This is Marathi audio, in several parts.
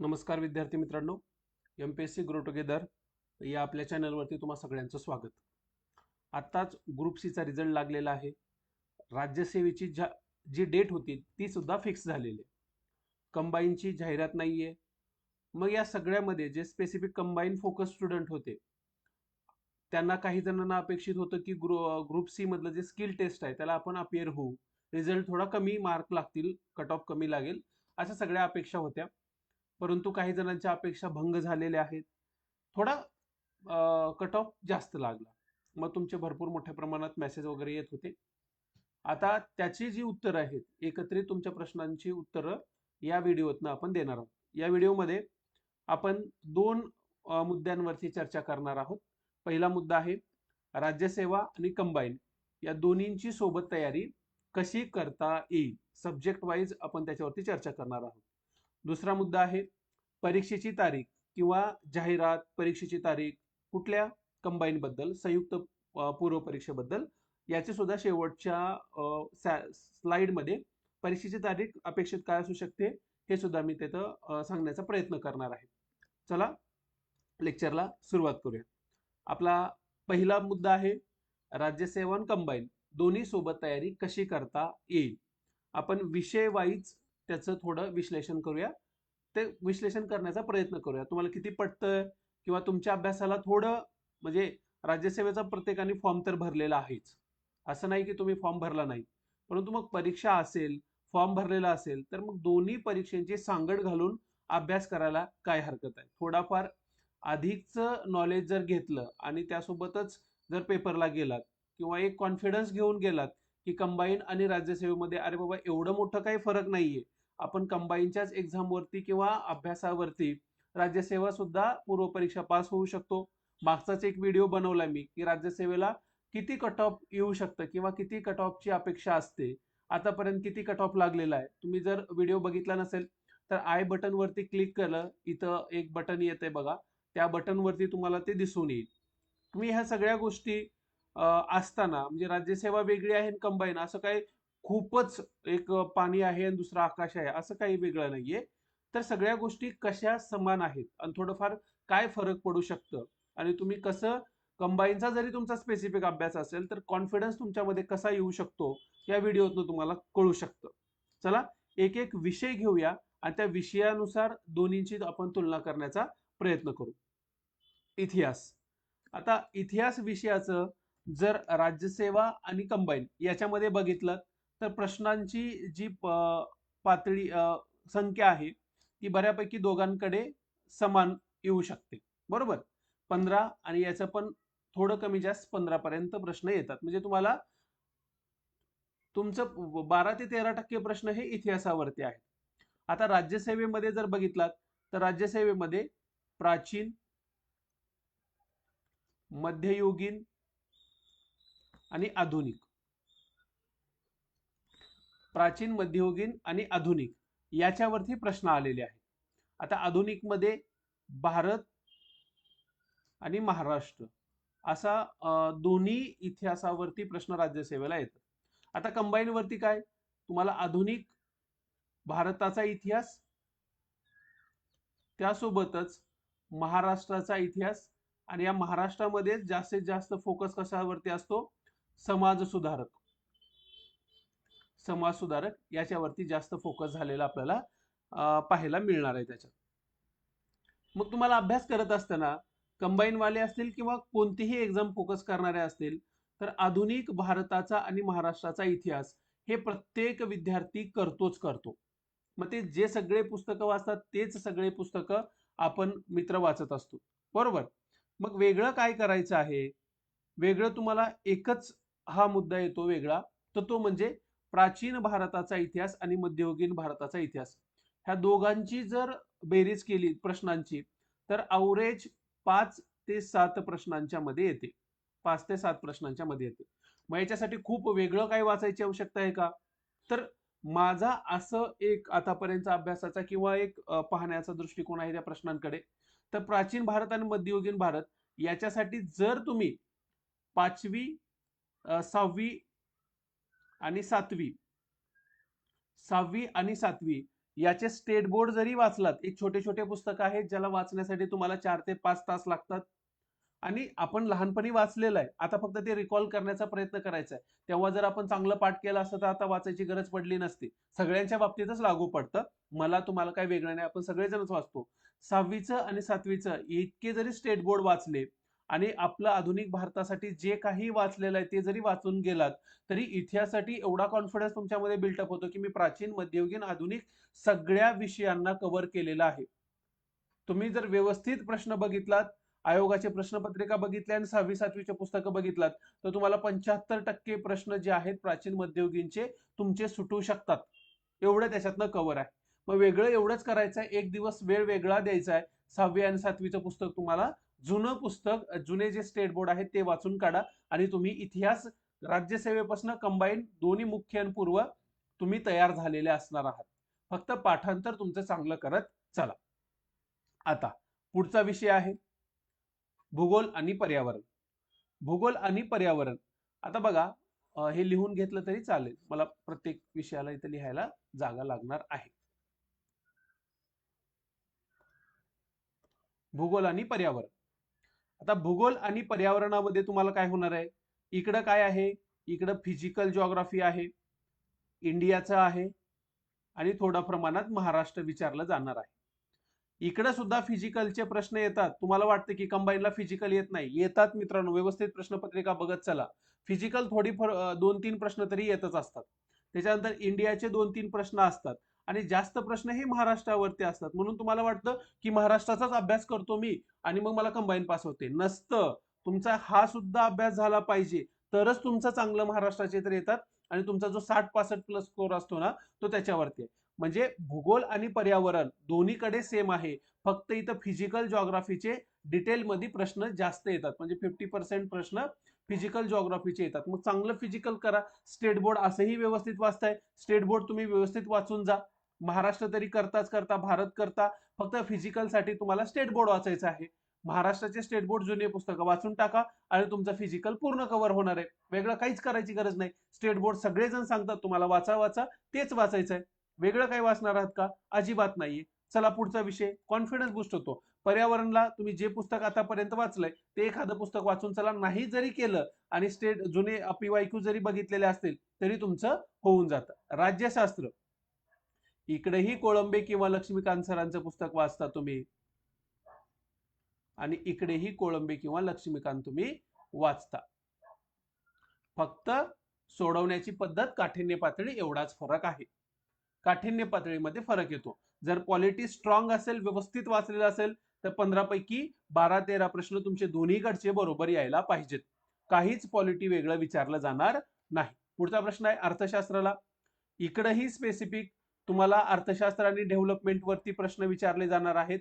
नमस्कार विद्यार्थी मित्रांनो. M P S C grow together या आपल्या चॅनलवरती तुम्हा सगळ्यांचं स्वागत. आत्ताच ग्रुप सीचा रिझल्ट लागलेला आहे. राज्यसेवेची ज्या जी डेट होती ती सुद्धा फिक्स झालेली आहे. कंबाईनची जाहिरात नाही आहे मग या सगळ्यामध्ये जे स्पेसिफिक कंबाईन फोकस स्टुडंट होते त्यांना काही जणांना अपेक्षित होतं की ग्रु ग्रुप सीमधलं जे स्किल टेस्ट आहे त्याला आपण अपियर होऊ. रिझल्ट थोडा कमी मार्क लागतील कट ऑफ कमी लागेल अशा सगळ्या अपेक्षा होत्या. परंतु काही जणांच्या अपेक्षा भंग झालेल्या आहेत. थोडा कट ऑफ जास्त लागला. मग तुमचे भरपूर मोठ्या प्रमाणात मेसेज वगैरे येत होते. आता त्याची जी उत्तरं आहेत एकत्रित तुमच्या प्रश्नांची उत्तरं या व्हिडिओतनं आपण देणार आहोत. या व्हिडिओमध्ये आपण दोन मुद्द्यांवरती चर्चा करणार आहोत. पहिला मुद्दा आहे राज्यसेवा आणि कंबाईन या दोन्हींची सोबत तयारी कशी करता येईल? सब्जेक्ट वाईज आपण त्याच्यावरती चर्चा करणार आहोत. दुसरा मुद्दा आहे परीक्षेची तारीख किंवा जाहिरात परीक्षेची तारीख कुठल्या कंबाईन बद्दल संयुक्त पूर्व परीक्षेबद्दल याचे सुद्धा शेवटच्या स्लाइडमध्ये परीक्षेची तारीख अपेक्षित काय असू शकते हे सुद्धा मी तिथं सांगण्याचा प्रयत्न करणार आहे. चला लेक्चरला सुरुवात करूया. आपला पहिला मुद्दा आहे राज्यसेवन कंबाईन दोन्ही सोबत तयारी कशी करता येईल? आपण विषय वाईज त्याचं थोडं विश्लेषण करूया. ते विश्लेषण करण्याचा प्रयत्न करूया. तुम्हाला किती पटतं किंवा तुमच्या अभ्यासाला थोडं म्हणजे राज्यसेवेचा प्रत्येकाने फॉर्म तर भरलेला आहेच. असं नाही की तुम्ही फॉर्म भरला नाही. परंतु मग परीक्षा असेल फॉर्म भरलेला असेल तर मग दोन्ही परीक्षांची सांगड घालून अभ्यास करायला काय हरकत आहे? थोडाफार अधिकचं नॉलेज जर घेतलं आणि त्यासोबतच जर पेपरला गेलात किंवा एक कॉन्फिडन्स घेऊन गेलात की कंबाईन आणि राज्यसेवेमध्ये अरे बाबा एवढं मोठं काही फरक नाहीये. आपण कंबाईनच्याच एक्झामवरती किंवा अभ्यासावरती राज्यसेवा सुद्धा पूर्वपरीक्षा पास होऊ शकतो. मागचाच एक व्हिडिओ बनवला मी की राज्यसेवेला किती कट ऑफ येऊ शकतं किंवा किती कट ऑफची अपेक्षा असते. आतापर्यंत किती कट ऑफ लागलेला आहे? तुम्ही जर व्हिडिओ बघितला नसेल तर आय बटनवरती क्लिक केलं इथं एक बटन येते बघा. त्या बटनवरती तुम्हाला ते दिसून येईल. तुम्ही ह्या सगळ्या गोष्टी असताना म्हणजे राज्यसेवा वेगळी आहे कंबाईन असं काही खूपच एक पाणी आहे आणि दुसरं आकाश आहे असं काही वेगळं नाहीये. तर सगळ्या गोष्टी कशा समान आहेत? आणि थोडंफार काय फरक पडू शकतं? आणि तुम्ही कसं कंबाईनचा जरी तुमचा स्पेसिफिक अभ्यास असेल तर कॉन्फिडन्स तुमच्यामध्ये कसा येऊ शकतो या व्हिडिओतनं तुम्हाला कळू शकतं. चला एक एक विषय घेऊया आणि त्या विषयानुसार दोन्हींची आपण तुलना करण्याचा प्रयत्न करू. इतिहास. आता इतिहास विषयाचं जर राज्यसेवा आणि कंबाईन याच्यामध्ये बघितलं तर प्रश्नांची जी प- पातळी संख्या आहे ती बऱ्यापैकी दोघांकडे समान येऊ शकते. बरोबर? पंधरा आणि याचं पण थोडं कमी जास्त पंधरा पर्यंत प्रश्न येतात. म्हणजे तुम्हाला तुमचं बारा ते तेरा टक्के प्रश्न हे इतिहासावरती आहेत. आता राज्यसेवेमध्ये जर बघितलात तर राज्यसेवेमध्ये प्राचीन मध्ययुगीन आणि आधुनिक प्राचीन मध्ययुगीन आणि आधुनिक याच्यावरती प्रश्न आलेले आहेत. आता आधुनिकमध्ये भारत आणि महाराष्ट्र असा दोन्ही इतिहासावरती प्रश्न राज्यसेवेला येतात. आता कंबाईनवरती काय? तुम्हाला आधुनिक भारताचा इतिहास त्यासोबतच महाराष्ट्राचा इतिहास आणि या महाराष्ट्रामध्ये जास्तीत जास्त फोकस कशावरती असतो? समाज सुधारक समाज सुधारक याच्यावरती जास्त फोकस झालेला आपल्याला पाहायला मिळणार आहे त्याच्यात. मग तुम्हाला अभ्यास करत असताना कंबाईन वाले असतील किंवा कोणतीही एक्झाम फोकस करणारे असतील तर आधुनिक भारताचा आणि महाराष्ट्राचा इतिहास हे प्रत्येक विद्यार्थी करतोच करतो. मग ते जे सगळे पुस्तकं वाचतात तेच सगळे पुस्तकं आपण मित्र वाचत असतो. बरोबर? मग वेगळं काय करायचं आहे? वेगळं तुम्हाला एकच हा मुद्दा येतो वेगळा तर तो म्हणजे प्राचीन भारताचा इतिहास आणि मध्ययुगीन भारताचा इतिहास. ह्या दोघांची जर बेरीज केली प्रश्नांची तर अवरेज पाच ते सात प्रश्नांच्या मध्ये येते. पाच ते सात प्रश्नांच्या मध्ये येते. मग याच्यासाठी खूप वेगळं काही वाचायची आवश्यकता आहे का? तर माझा असं एक आतापर्यंत अभ्यासाचा किंवा एक पाहण्याचा दृष्टिकोन आहे त्या प्रश्नांकडे. तर प्राचीन भारत आणि मध्ययुगीन भारत याच्यासाठी जर तुम्ही पाचवी सहावी आणि सातवी. सहावी आणि सातवी याचे स्टेट बोर्ड जरी वाचलात एक छोटे छोटे पुस्तक आहेत ज्याला वाचण्यासाठी तुम्हाला चार ते पाच तास लागतात. आणि आपण लहानपणी वाचलेलं आहे. आता फक्त ते रिकॉल करण्याचा प्रयत्न करायचा आहे. तेव्हा जर आपण चांगलं पाठ केलं असतं तर आता वाचायची गरज पडली नसती. सगळ्यांच्या बाबतीतच लागू पडतं. मला तुम्हाला काही वेगळं नाही. आपण सगळेजणच वाचतो. सहावीचं आणि सातवीचं इतके जरी स्टेट बोर्ड वाचले आणि आपलं आधुनिक भारतासाठी जे काही वाचलेलं आहे ते जरी वाचून गेलात तरी इतिहासासाठी एवढा कॉन्फिडन्स तुमच्यामध्ये बिल्टअप होतो की मी प्राचीन मध्ययुगीन आधुनिक सगळ्या विषयांना कव्हर केलेला आहे. तुम्ही जर व्यवस्थित प्रश्न बघितलात आयोगाचे प्रश्नपत्रिका बघितल्या आणि सहावी सातवीचे पुस्तकं बघितलात तर तुम्हाला पंच्याहत्तर टक्के प्रश्न जे आहेत प्राचीन मध्ययुगीनचे तुमचे सुटू शकतात. एवढं त्याच्यातनं कव्हर आहे. मग वेगळं एवढंच करायचं आहे एक दिवस वेळ वेगळा द्यायचा आहे. सहावी आणि सातवीचं पुस्तक तुम्हाला जुनं पुस्तक जुने जे स्टेट बोर्ड आहेत ते वाचून काढा आणि तुम्ही इतिहास राज्यसेवेपासून कंबाईन दोन्ही मुख्य आणि पूर्व तुम्ही तयार झालेले असणार आहात. फक्त पाठांतर तुमचं चांगलं करत चला. आता पुढचा विषय आहे. भूगोल आणि पर्यावरण. भूगोल आणि पर्यावरण. आता बघा हे लिहून घेतलं तरी चालेल. मला प्रत्येक विषयाला इथे लिहायला जागा लागणार आहे. भूगोल आणि पर्यावरण. आता भूगोल आणि पर्यावरणामध्ये तुम्हाला काय होणार आहे? इकडं काय आहे? इकडं फिजिकल जॉग्राफी आहे. इंडियाचं आहे. आणि थोड्या प्रमाणात महाराष्ट्र विचारलं जाणार आहे. इकडं सुद्धा फिजिकलचे प्रश्न येतात. तुम्हाला वाटतं की कंबाईनला फिजिकल येत नाही. येतात मित्रांनो. व्यवस्थित प्रश्नपत्रिका बघत चला. फिजिकल थोडी दोन तीन प्रश्न तरी येतच असतात. त्याच्यानंतर इंडियाचे दोन तीन प्रश्न असतात. आणि जास्त प्रश्न हे महाराष्ट्रावरती असतात. म्हणून तुम्हाला वाटतं की महाराष्ट्राचाच अभ्यास करतो मी आणि मग मला कंबाईन पास होते. नसतं. तुमचा हा सुद्धा अभ्यास झाला पाहिजे. तरच तुमचं चांगलं महाराष्ट्राचे तर येतात आणि तुमचा जो साठ पासष्ट प्लस स्कोर असतो ना तो त्याच्यावरती आहे. म्हणजे भूगोल आणि पर्यावरण दोन्हीकडे सेम आहे. फक्त इथं फिजिकल जॉग्राफीचे डिटेलमध्ये प्रश्न जास्त येतात. म्हणजे फिफ्टी पर्सेंट प्रश्न फिजिकल जॉग्राफीचे येतात. मग चांगलं फिजिकल करा. स्टेट बोर्ड असंही व्यवस्थित वाचताय. स्टेट बोर्ड तुम्ही व्यवस्थित वाचून जा. महाराष्ट्र तरी करताच करता भारत करता फक्त फिजिकलसाठी तुम्हाला स्टेट बोर्ड वाचायचं आहे. महाराष्ट्राचे स्टेट बोर्ड जुने पुस्तकं वाचून टाका आणि तुमचं फिजिकल पूर्ण कव्हर होणार आहे. वेगळं काहीच करायची गरज नाही. स्टेट बोर्ड सगळेजण सांगतात तुम्हाला वाचा वाचा तेच वाचायचं आहे. वेगळं काही वाचणार आहात का? अजिबात नाहीये. चला पुढचा विषय. कॉन्फिडन्स बुस्ट होतो. पर्यावरणला तुम्ही जे पुस्तक आतापर्यंत वाचलंय ते एखादं पुस्तक वाचून चला. नाही जरी केलं आणि स्टेट जुने पीवायक्यू जरी बघितलेले असतील तरी तुमचं होऊन जातं. राज्यशास्त्र इकडेही कोळंबे किंवा लक्ष्मीकांत सरांचं पुस्तक वाचता तुम्ही. आणि इकडेही कोळंबे किंवा लक्ष्मीकांत तुम्ही वाचता. फक्त सोडवण्याची पद्धत काठिण्य पातळी एवढाच फरक आहे. काठिण्य पातळीमध्ये फरक येतो. जर क्वालिटी स्ट्रॉंग असेल व्यवस्थित वाचलेलं असेल तर पंधरापैकी बारा तेरा प्रश्न तुमचे दोन्हीकडचे बरोबर यायला पाहिजेत. काहीच क्वालिटी वेगळं विचारलं जाणार नाही. पुढचा प्रश्न आहे अर्थशास्त्राला. इकडंही स्पेसिफिक तुम्हाला अर्थशास्त्र आणि डेव्हलपमेंटवरती प्रश्न विचारले जाणार आहेत.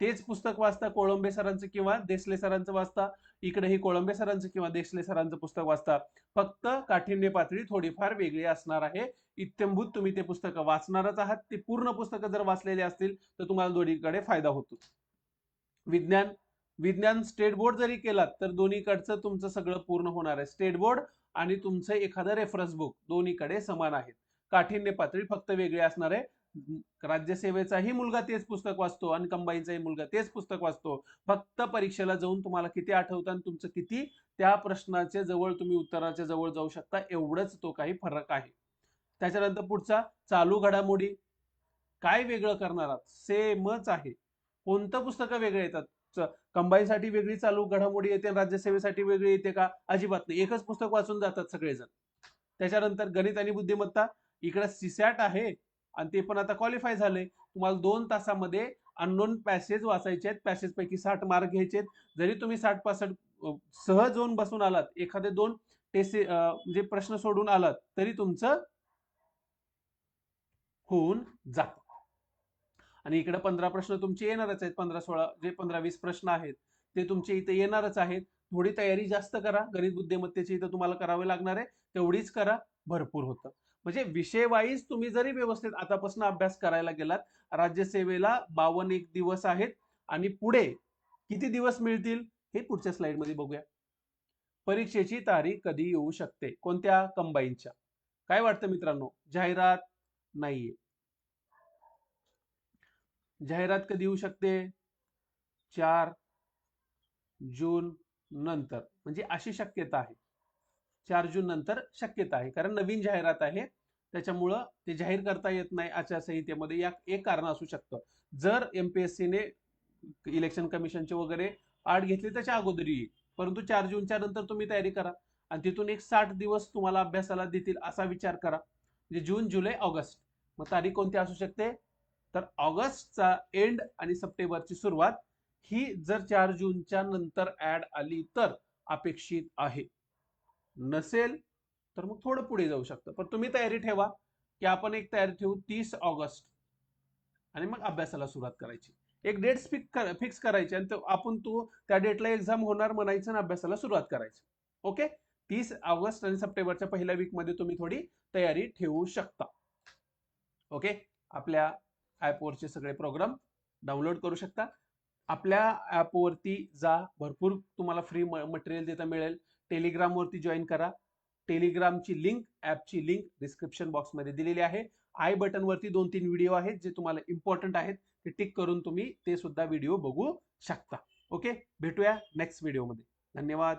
तेच पुस्तक वाचता कोळंबे सरांचं किंवा देसले सरांचं वाचता इकडेही कोळंबे सरांचं किंवा देसले सरांचं पुस्तक वाचता. फक्त काठिण्य पातळी थोडीफार वेगळी असणार आहे. इत्यंभूत तुम्ही ते पुस्तक वाचणारच आहात. ते पूर्ण पुस्तकं जर वाचलेले असतील तर तुम्हाला दोन्हीकडे फायदा होतो. विज्ञान विज्ञान स्टेट बोर्ड जरी केलात तर दोन्हीकडचं तुमचं सगळं पूर्ण होणार आहे. स्टेट बोर्ड आणि तुमचं एखादं रेफरन्स बुक दोन्हीकडे समान आहेत. काठिण्य पातळी फक्त वेगळी असणार आहे. राज्यसेवेचाही मुलगा तेच पुस्तक वाचतो आणि कंबाईनचाही मुलगा तेच पुस्तक वाचतो. फक्त परीक्षेला जाऊन तुम्हाला किती आठवतं आणि तुमचं किती त्या प्रश्नाच्या जवळ तुम्ही उत्तराच्या जवळ जाऊ शकता एवढंच तो काही फरक आहे. त्याच्यानंतर पुढचा चालू घडामोडी. काय वेगळं करणार आहात? सेमच आहे. कोणतं पुस्तकं वेगळे येतात? कंबाईनसाठी वेगळी चालू घडामोडी येते राज्यसेवेसाठी वेगळी येते का? अजिबात नाही. एकच पुस्तक वाचून जातात सगळेजण. त्याच्यानंतर गणित आणि बुद्धिमत्ता. इकडे सीसॅट आहे आणि ते पण आता क्वालिफाय झाले तुम्हाला दोन तासामध्ये अननोन पॅसेज वाचायचे आहेत. पॅसेज पैकी साठ मार्क घ्यायचे आहेत. जरी तुम्ही साठ पासष्ट सहज होऊन बसून आलात एखादे दोन टेसे म्हणजे प्रश्न सोडून आलात तरी तुमचं होऊन जात. आणि इकडे पंधरा प्रश्न तुमचे येणारच आहेत. पंधरा सोळा जे पंधरा वीस प्रश्न आहेत ते तुमचे इथे येणारच आहेत. थोडी तयारी जास्त करा. गणित बुद्धिमत्तेची इथं तुम्हाला करावे लागणार आहे. तेवढीच करा. भरपूर होतं. म्हणजे विषय वाईज तुम्ही जरी व्यवस्थित आतापासून अभ्यास करायला गेलात राज्यसेवेला बावन एक दिवस आहेत आणि पुढे किती दिवस मिळतील हे पुढच्या स्लाइडमध्ये बघूया. परीक्षेची तारीख कधी येऊ शकते? कोणत्या कंबाईनच्या? काय वाटतं मित्रांनो? जाहिरात नाहीये. जाहिरात कधी येऊ शकते? चार जून नंतर. म्हणजे अशी शक्यता आहे. चार जून नंतर शक्यता आहे. कारण नवीन जाहिरात आहे. त्याच्यामुळं ते जाहीर करता येत नाही आचारसंहितेमध्ये. या एक कारण असू शकतं. जर एमपीएससीने इलेक्शन कमिशनचे वगैरे आठ घेतली त्याच्या अगोदर येईल परंतु चार जूनच्या नंतर तुम्ही तयारी करा. आणि तिथून एक साठ दिवस तुम्हाला अभ्यासाला देतील असा विचार करा. म्हणजे जून जुलै ऑगस्ट. मग तारीख कोणती असू शकते? तर ऑगस्टचा एंड आणि सप्टेंबरची सुरुवात ही जर चार जूनच्या नंतर ऍड आली तर अपेक्षित आहे. नसेल तर मग थोडं पुढे जाऊ शकतं. पण तुम्ही तयारी ठेवा की आपण एक तयारी ठेवू तीस ऑगस्ट. आणि मग अभ्यासाला सुरुवात करायची. एक डेट फिक्स करायची आणि आपण तो त्या डेटला एक्झाम होणार म्हणायचं आणि अभ्यासाला सुरुवात करायची. ओके? तीस ऑगस्ट आणि सप्टेंबरच्या पहिल्या वीकमध्ये तुम्ही थोडी तयारी ठेवू शकता. ओके? आपल्या ॲपवरचे सगळे प्रोग्राम डाउनलोड करू शकता. आपल्या ॲपवरती जा. भरपूर तुम्हाला फ्री मटेरियल तिथं मिळेल. टेलिग्रामवरती जॉईन करा. टेलिग्रामची लिंक ॲपची लिंक डिस्क्रिप्शन बॉक्समध्ये दिलेली आहे. आय बटनवरती दोन तीन व्हिडिओ आहेत जे तुम्हाला इम्पॉर्टंट आहेत. ते टिक करून तुम्ही ते सुद्धा व्हिडिओ बघू शकता. ओके भेटूया नेक्स्ट व्हिडिओमध्ये धन्यवाद.